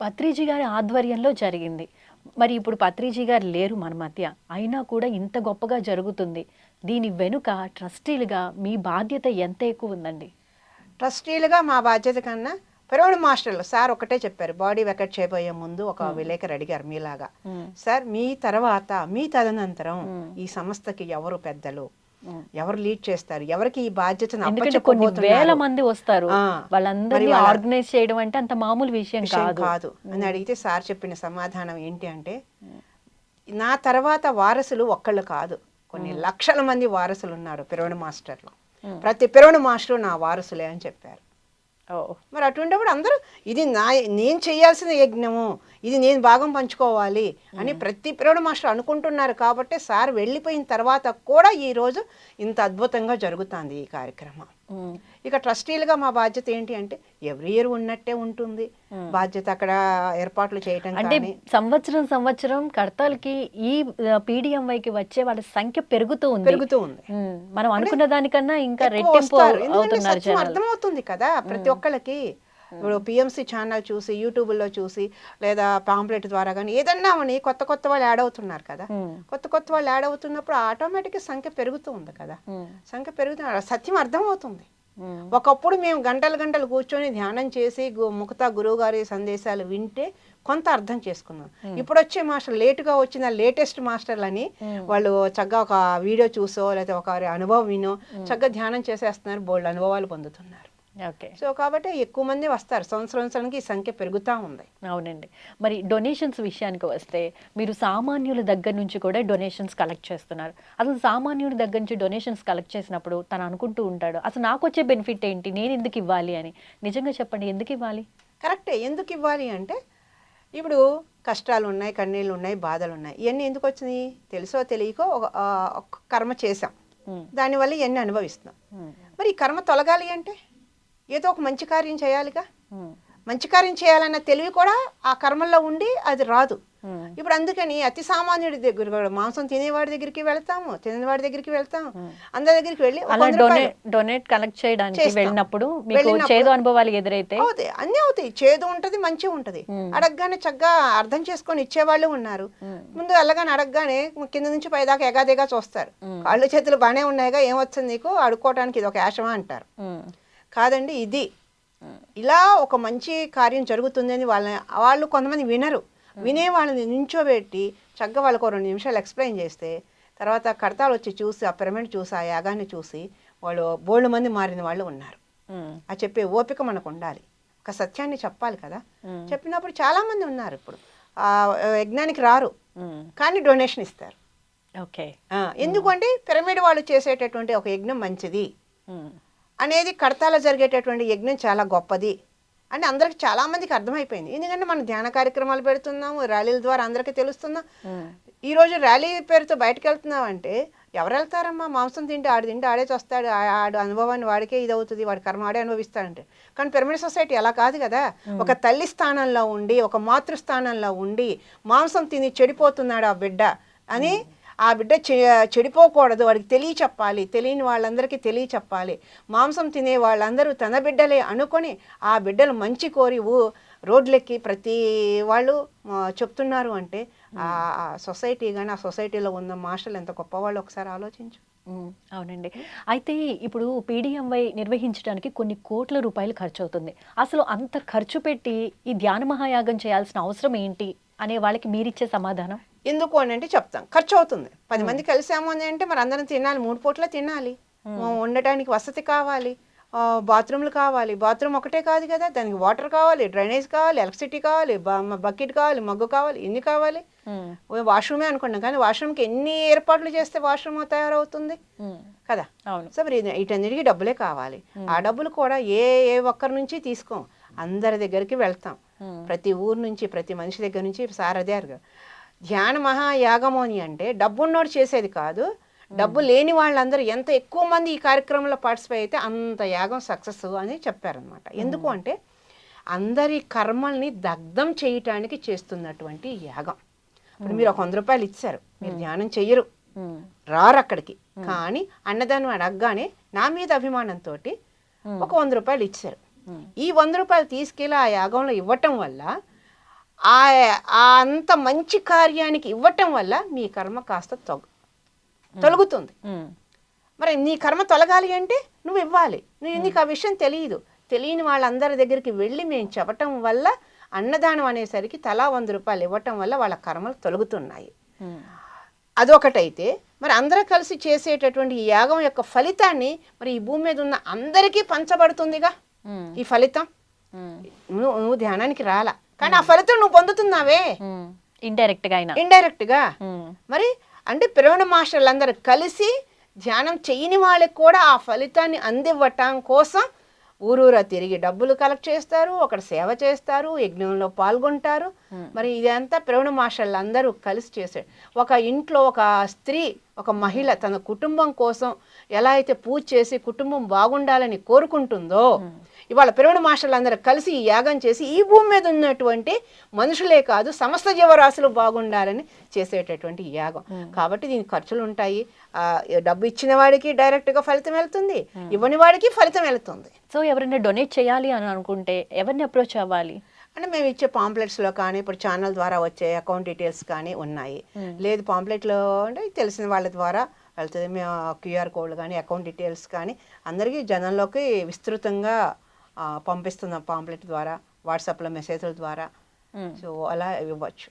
పత్రిజీ గారి ఆధ్వర్యంలో జరిగింది. మరి ఇప్పుడు పత్రిజీ గారు లేరు మన మధ్య. అయినా కూడా ఇంత గొప్పగా జరుగుతుంది. దీని వెనుక ట్రస్టీలుగా మీ బాధ్యత ఎంత ఎక్కువ ఉందండి? ట్రస్టీలుగా మా బాధ్యత కన్నా పిరవడి మాస్టర్లు సార్ ఒకటే చెప్పారు. బాడీ వెకట్ చేయబోయే ముందు ఒక విలేకరు అడిగారు మీలాగా. సార్ మీ తర్వాత మీ తదనంతరం ఈ సంస్థకి ఎవరు పెద్దలు? ఎవరు లీడ్ చేస్తారు? ఎవరికి ఈ ఎందుకంటే కొన్ని వేల? మంది వస్తారు. వాళ్ళందరినీ ఆర్గనైజ్ చేయడం అంటే అంత మామూలు విషయం కాదు. అని అడిగితే సార్ చెప్పిన సమాధానం ఏంటి అంటే నా తర్వాత వారసులు ఒక్కళ్ళు కాదు. కొన్ని లక్షల మంది వారసులు ఉన్నారు పిరవడి మాస్టర్లు. ప్రతి పిరవడి మాస్టరు నా వారసులే అని చెప్పారు. మరి అటువంటిప్పుడు అందరూ ఇది నా నేను చేయాల్సిన యజ్ఞము ఇది నేను భాగం పంచుకోవాలి అని ప్రతి పిరవడి మాస్టర్ అనుకుంటున్నారు కాబట్టి సార్ వెళ్ళిపోయిన తర్వాత కూడా ఈరోజు ఇంత అద్భుతంగా జరుగుతుంది ఈ కార్యక్రమం. ఇక ట్రస్టీలుగా మా బాధ్యత ఏంటి అంటే ఎవ్రీ ఇయర్ ఉన్నట్టే ఉంటుంది. బాధ్యత అక్కడ ఏర్పాట్లు చేయటం అంటే సంవత్సరం సంవత్సరం కడతాలకి ఈ పీడిఎంవైకి వచ్చే వాళ్ళ సంఖ్య పెరుగుతూ ఉంది. పెరుగుతూ ఉంది. మనం అనుకున్న దానికన్నా ఇంకా రెట్టింపు అవుతున్నారు అర్థమవుతుంది కదా ప్రతి ఒక్కళ్ళకి. ఇప్పుడు పిఎంసి ఛానల్ చూసి యూట్యూబ్లో చూసి లేదా పాంప్లెట్ ద్వారా కానీ ఏదన్నా అవని కొత్త కొత్త వాళ్ళు యాడ్ అవుతున్నారు కదా. ఉమ్, కొత్త కొత్త వాళ్ళు యాడ్ అవుతున్నప్పుడు ఆటోమేటిక్గా సంఖ్య పెరుగుతూ ఉంది కదా. ఉమ్, సంఖ్య పెరుగుతుంది సత్యం అర్థమవుతుంది ఒకప్పుడు మేము గంటలు గంటలు కూర్చొని ధ్యానం చేసి ముక్తా గురువు గారి సందేశాలు వింటే కొంత అర్థం చేసుకున్నాం. ఇప్పుడు వచ్చే మాస్టర్ లేటుగా వచ్చిన లేటెస్ట్ మాస్టర్లని వాళ్ళు చక్కగా ఒక వీడియో చూసో లేకపోతే ఒక అనుభవం వినో చక్కగా ధ్యానం చేసేస్తున్నారు. బోల్డ్ అనుభవాలు పొందుతున్నారు. సో కాబట్టి ఎక్కువ మంది వస్తారు. సంవత్సరం సంవత్సరానికి ఈ సంఖ్య పెరుగుతూ ఉంది. అవునండి. మరి డొనేషన్స్ విషయానికి వస్తే మీరు సామాన్యుల దగ్గర నుంచి కూడా డొనేషన్స్ కలెక్ట్ చేస్తున్నారు. అసలు సామాన్యుడి దగ్గర నుంచి డొనేషన్స్ కలెక్ట్ చేసినప్పుడు తను అనుకుంటూ ఉంటాడు అసలు నాకు వచ్చే బెనిఫిట్ ఏంటి? నేను ఎందుకు ఇవ్వాలి? అని. నిజంగా చెప్పండి ఎందుకు ఇవ్వాలి? కరెక్టే. ఎందుకు ఇవ్వాలి అంటే ఇప్పుడు కష్టాలు ఉన్నాయి కన్నీళ్ళు ఉన్నాయి బాధలు ఉన్నాయి ఇవన్నీ ఎందుకు వచ్చినాయి? తెలుసో తెలియకో ఒక కర్మ చేసాం దానివల్ల ఇవన్నీ అనుభవిస్తున్నాం. మరి ఈ కర్మ తొలగాలి అంటే? ఏదో ఒక మంచి కార్యం చేయాలిగా. మంచి కార్యం చేయాలన్న తెలివి కూడా ఆ కర్మల్లో ఉండి అది రాదు. ఇప్పుడు అందుకని అతి సామాన్యుడి దగ్గర మాంసం తినేవాడి దగ్గరికి వెళ్తాము తినేవాడి దగ్గరికి వెళ్తాం అందరి దగ్గరికి వెళ్ళి డొనేట్ కలెక్ట్ చేయడానికి. వెళ్ళినప్పుడు చేదు అనుభవాలు ఎదురైతే? అవుతాయి. అన్నీ అవుతాయి. చేదు ఉంటది మంచి ఉంటది. అడగగానే చక్కగా అర్థం చేసుకొని ఇచ్చేవాళ్ళు ఉన్నారు. ముందు వెళ్ళగానే అడగగానే కింద నుంచి పైదాకా ఎగాదిగా చూస్తారు. కాళ్ళు చేతులు బాగానే ఉన్నాయిగా ఏమొచ్చింది నీకు? అడుక్కోవడానికి ఇది ఒక యాషమా అంటారు. కాదండి ఇది. ఇలా ఒక మంచి కార్యం జరుగుతుందని వాళ్ళ వాళ్ళు కొంతమంది వినరు. వినే వాళ్ళని నించోబెట్టి చక్కగా వాళ్ళకు రెండు నిమిషాలు ఎక్స్ప్లెయిన్ చేస్తే తర్వాత కడతాలు వచ్చి చూసి ఆ పిరమిడ్ చూసి ఆ యాగాన్ని చూసి వాళ్ళు బోల్డ్ మంది మారిన వాళ్ళు ఉన్నారు. ఆ. చెప్పే ఓపిక మనకు ఉండాలి. ఒక సత్యాన్ని చెప్పాలి కదా. చెప్పినప్పుడు చాలామంది ఉన్నారు ఇప్పుడు. ఆ యజ్ఞానికి రారు. కానీ డొనేషన్ ఇస్తారు. ఓకే. ఎందుకంటే పిరమిడ్ వాళ్ళు చేసేటటువంటి ఒక యజ్ఞం మంచిది. అనేది కడతాలో జరిగేటటువంటి యజ్ఞం చాలా గొప్పది. అని అందరికి చాలా మందికి అర్థమైపోయింది. ఎందుకంటే మనం ధ్యాన కార్యక్రమాలు పెడుతున్నాము ర్యాలీల ద్వారా అందరికీ తెలుస్తున్నాం. ఈరోజు ర్యాలీ పేరుతో బయటకు వెళ్తున్నాం అంటే ఎవరు వెళ్తారమ్మా? మాంసం తింటే ఆడు తింటే ఆడే వస్తాడు ఆ- ఆడు అనుభవాన్ని వాడికే ఇది అవుతుంది వాడి కర్మ ఆడే అనుభవిస్తాడంటే. కానీ పిరమిడ్ సొసైటీ అలా కాదు కదా. ఒక తల్లి స్థానంలో ఉండి ఒక మాతృ స్థానంలో ఉండి మాంసం తిని చెడిపోతున్నాడు ఆ బిడ్డ అని ఆ బిడ్డ చె- చెడిపోకూడదు వాడికి తెలియ చెప్పాలి తెలియని వాళ్ళందరికీ తెలియ చెప్పాలి. మాంసం తినే వాళ్ళందరూ తన బిడ్డలే అనుకొని ఆ బిడ్డలు మంచి కోరి ఊ- రోడ్లెక్కి ప్రతి వాళ్ళు చెప్తున్నారు అంటే ఆ సొసైటీ కానీ ఆ సొసైటీలో ఉన్న మాస్టర్లు ఎంత గొప్పవాళ్ళు ఒకసారి ఆలోచించు. అవునండి. అయితే ఇప్పుడు పీడిఎంవై నిర్వహించడానికి కొన్ని కోట్ల రూపాయలు ఖర్చు అవుతుంది అసలు అంత ఖర్చు పెట్టి ఈ ధ్యాన మహాయాగం చేయాల్సిన అవసరం ఏంటి? అనే వాళ్ళకి మీరిచ్చే సమాధానం? ఎందుకు అని అంటే చెప్తాం. ఖర్చు అవుతుంది పది మంది కలిసాము అని అంటే మరి అందరం తినాలి. మూడు పూట్ల తినాలి. ఉండటానికి వసతి కావాలి. బాత్రూమ్లు కావాలి. బాత్రూమ్ ఒకటే కాదు కదా. దానికి వాటర్ కావాలి డ్రైనేజ్ కావాలి ఎలక్ట్రిసిటీ కావాలి బకెట్ కావాలి మగ్గు కావాలి ఎన్ని కావాలి. వాష్రూమే అనుకున్నాం. కానీ వాష్రూమ్కి ఎన్ని ఏర్పాట్లు చేస్తే వాష్రూమ్ తయారవుతుంది? కదా. సో మరి వీటన్నిటికీ డబ్బులే కావాలి. ఆ డబ్బులు కూడా ఏ ఏ ఒక్కరి నుంచి తీసుకోం. అందరి దగ్గరికి వెళ్తాం. ప్రతి ఊరు నుంచి ప్రతి మనిషి దగ్గర నుంచి సార్ అదే ధ్యాన మహాయాగమోని అంటే డబ్బున్నోడు చేసేది కాదు. డబ్బు లేని వాళ్ళందరూ ఎంత ఎక్కువ మంది ఈ కార్యక్రమంలో పార్టిసిపేట్ అయితే అంత యాగం సక్సెస్ అని చెప్పారనమాట ఎందుకు అంటే అందరి కర్మల్ని దగ్ధం చేయటానికి చేస్తున్నటువంటి యాగం. ఇప్పుడు మీరు ఒక వంద రూపాయలు ఇచ్చారు. మీరు ధ్యానం చెయ్యరు. రారు అక్కడికి. కానీ అన్నదానం అడగగానే నా మీద అభిమానంతో ఒక వంద రూపాయలు ఇచ్చారు. ఈ వంద రూపాయలు తీసుకెళ్ళి ఆ యాగంలో ఇవ్వటం వల్ల ఆ అంత మంచి కార్యానికి ఇవ్వటం వల్ల మీ కర్మ కాస్త తొగ తొలగుతుంది. మరి నీ కర్మ తొలగాలి అంటే నువ్వు ఇవ్వాలి. నీ- నీకు ఆ విషయం తెలియదు. తెలియని వాళ్ళందరి దగ్గరికి వెళ్ళి మేము చెప్పటం వల్ల అన్నదానం అనేసరికి తలా వంద రూపాయలు ఇవ్వటం వల్ల వాళ్ళ కర్మలు తొలగుతున్నాయి. అదొకటైతే మరి అందరూ కలిసి చేసేటటువంటి ఈ యాగం యొక్క ఫలితాన్ని మరి ఈ భూమి మీద ఉన్న అందరికీ పంచబడుతుందిగా. ఈ ఫలితం. నువ్వు నువ్వు ధ్యానానికి రాలా. కానీ ఆ ఫలితం నువ్వు పొందుతున్నావే. ఇండైరెక్ట్గా అయినా. ఇండైరెక్ట్గా ఉమ్, మరి అంటే పిరవణ మాస్టర్లందరూ కలిసి ధ్యానం చేయని వాళ్ళకి కూడా ఆ ఫలితాన్ని అందివ్వటం కోసం ఊరూరా తిరిగి డబ్బులు కలెక్ట్ చేస్తారు అక్కడ సేవ చేస్తారు యజ్ఞంలో పాల్గొంటారు. మరి ఇదంతా పిరవణ మాస్టర్లు అందరూ కలిసి చేశారు ఒక ఇంట్లో ఒక స్త్రీ ఒక మహిళ తన కుటుంబం కోసం ఎలా అయితే పూజ చేసి కుటుంబం బాగుండాలని కోరుకుంటుందో ఇవాళ పిరవణ మాస్టర్లు అందరూ కలిసి ఈ యాగం చేసి ఈ భూమి మీద ఉన్నటువంటి మనుషులే కాదు సమస్త జీవరాశులు బాగుండాలని చేసేటటువంటి యాగం. కాబట్టి దీనికి ఖర్చులు ఉంటాయి డబ్బు ఇచ్చిన వాడికి డైరెక్ట్గా ఫలితం వెళ్తుంది ఇవ్వని వాడికి ఫలితం వెళ్తుంది. సో ఎవరైనా డొనేట్ చేయాలి అని అనుకుంటే ఎవరిని అప్రోచ్ అవ్వాలి? అంటే మేము ఇచ్చే పాంప్లెట్స్లో కానీ ఇప్పుడు ఛానల్ ద్వారా వచ్చే అకౌంట్ డీటెయిల్స్ కానీ ఉన్నాయి. లేదు పాంప్లెట్లో అంటే తెలిసిన వాళ్ళ ద్వారా వెళ్తుంది. మేము క్యూఆర్ కోడ్ కానీ అకౌంట్ డీటెయిల్స్ కానీ అందరికీ జనంలోకి విస్తృతంగా పంపిస్తున్నాం పాంప్లెట్ ద్వారా వాట్సాప్లో మెసేజ్ల ద్వారా. సో అలా ఇవ్వచ్చు